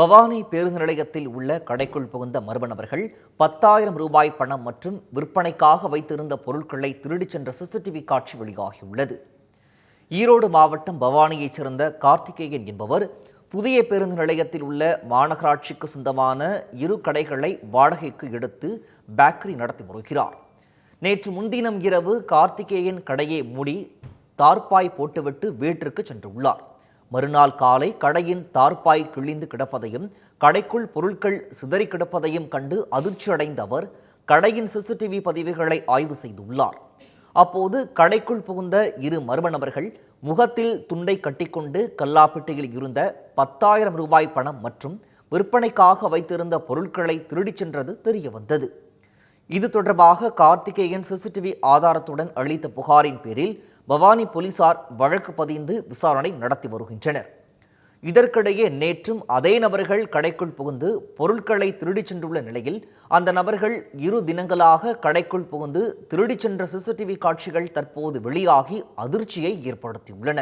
பவானி பேருந்து நிலையத்தில் உள்ள கடைக்குள் புகுந்த மர்ம நபர்கள் பத்தாயிரம் ரூபாய் பணம் மற்றும் விற்பனைக்காக வைத்திருந்த பொருட்களை திருடிச் சென்ற சிசிடிவி காட்சி வெளியாகியுள்ளது. ஈரோடு மாவட்டம் பவானியைச் சேர்ந்த கார்த்திகேயன் என்பவர் புதிய பேருந்து நிலையத்தில் உள்ள மாநகராட்சிக்கு சொந்தமான இரு கடைகளை வாடகைக்கு எடுத்து பேக்கரி நடத்தி வருகிறார். நேற்று முன்தினம் இரவு கார்த்திகேயன் கடையை மூடி தார்பாய் போட்டுவிட்டு வீட்டிற்கு சென்றுள்ளார். மறுநாள் காலை கடையின் தார்பாய் கிழிந்து கிடப்பதையும் கடைக்குள் பொருட்கள் சிதறி கிடப்பதையும் கண்டு அதிர்ச்சியடைந்த அவர் கடையின் சிசிடிவி பதிவுகளை ஆய்வு செய்துள்ளார். அப்போது கடைக்குள் புகுந்த இரு மர்ம நபர்கள் முகத்தில் துண்டை கட்டிக்கொண்டு கல்லாப்பெட்டியில் இருந்த பத்தாயிரம் ரூபாய் பணம் மற்றும் விற்பனைக்காக வைத்திருந்த பொருட்களை திருடிச் சென்றது தெரியவந்தது. இது தொடர்பாக கார்த்திகேயன் சிசிடிவி ஆதாரத்துடன் அளித்த புகாரின் பேரில் பவானி போலீசார் வழக்கு பதிந்து விசாரணை நடத்தி வருகின்றனர். இதற்கிடையே நேற்றும் அதே நபர்கள் கடைக்குள் புகுந்து பொருட்களை திருடிச் சென்றுள்ள நிலையில் அந்த நபர்கள் இரு தினங்களாக கடைக்குள் புகுந்து திருடிச் சென்ற சிசிடிவி காட்சிகள் தற்போது வெளியாகி அதிர்ச்சியை ஏற்படுத்தியுள்ளன.